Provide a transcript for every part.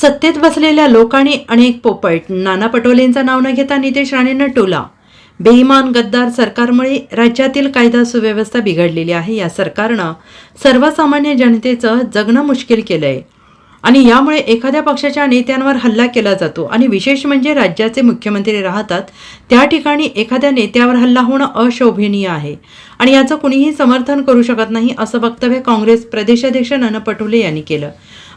सत्तेत बसलेल्या लोकांनी अनेक पोपट नाना पटोलेंचं नाव न घेता नितेश राणेंना टोला. बेईमान गद्दार सरकारमुळे राज्यातील कायदा सुव्यवस्था बिघडलेली आहे. या सरकारनं सर्वसामान्य जनतेचं जगणं मुश्किल केलं आहे आणि यामुळे एखाद्या पक्षाच्या नेत्यांवर हल्ला केला जातो आणि विशेष म्हणजे राज्याचे मुख्यमंत्री राहतात त्या ठिकाणी एखाद्या नेत्यावर हल्ला होणं अशोभनीय आहे. आणि याचं कुणीही समर्थन करू शकत नाही असं वक्तव्य काँग्रेस प्रदेशाध्यक्ष नाना पटोले यांनी केलं.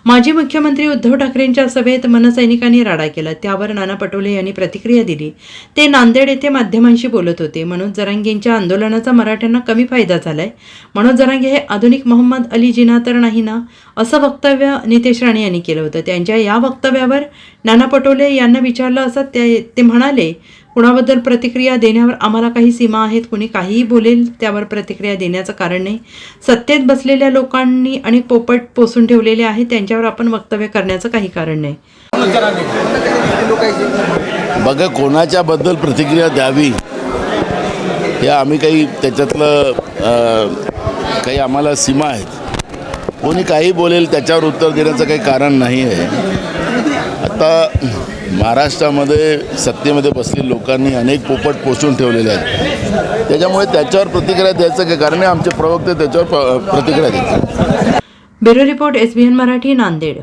माजी मुख्यमंत्री उद्धव ठाकरेंच्या सभेत मनसैनिकांनी राडा केला. त्यावर नाना पटोले यांनी प्रतिक्रिया दिली. ते नांदेड येथे माध्यमांशी बोलत होते. मनोज जरांगेंच्या आंदोलनाचा मराठ्यांना कमी फायदा झालाय. मनोज जरांगे हे आधुनिक मोहम्मद अली जिना तर नाही ना? असं वक्तव्य नितेश राणे यांनी केलं होतं. त्यांच्या या वक्तव्यावर नाना पटोले यांना विचारलं असं ते ते म्हणाले कुणाबद्दल प्रतिक्रिया देण्यावर आम्हाला काही सीमा आहेत कुणी काहीही बोलेल त्यावर प्रतिक्रिया देण्याचं कारण नाही. सत्तेत बसलेल्या लोकांनी अनेक पोपट पोसून ठेवलेले आहेत त्यांच्यावर आपण वक्तव्य करण्याचं काही कारण नाही. बघा कोणाच्याबद्दल प्रतिक्रिया द्यावी हे आम्ही काही त्याच्यातलं काही आम्हाला सीमा आहेत. कोणी काही बोलेल त्याच्यावर उत्तर देण्याचं काही कारण नाही आहे आता महाराष्ट्रामध्ये सत्तेमध्ये बसलेल्या लोकांनी अनेक पोपट पोचून ठेवलेले आहेत. त्याच्यामुळे त्याच्यावर प्रतिक्रिया द्यायचं की कारण आमचे प्रवक्ते त्याच्यावर प्रतिक्रिया देतात bureau report S B N Marathi Nanded.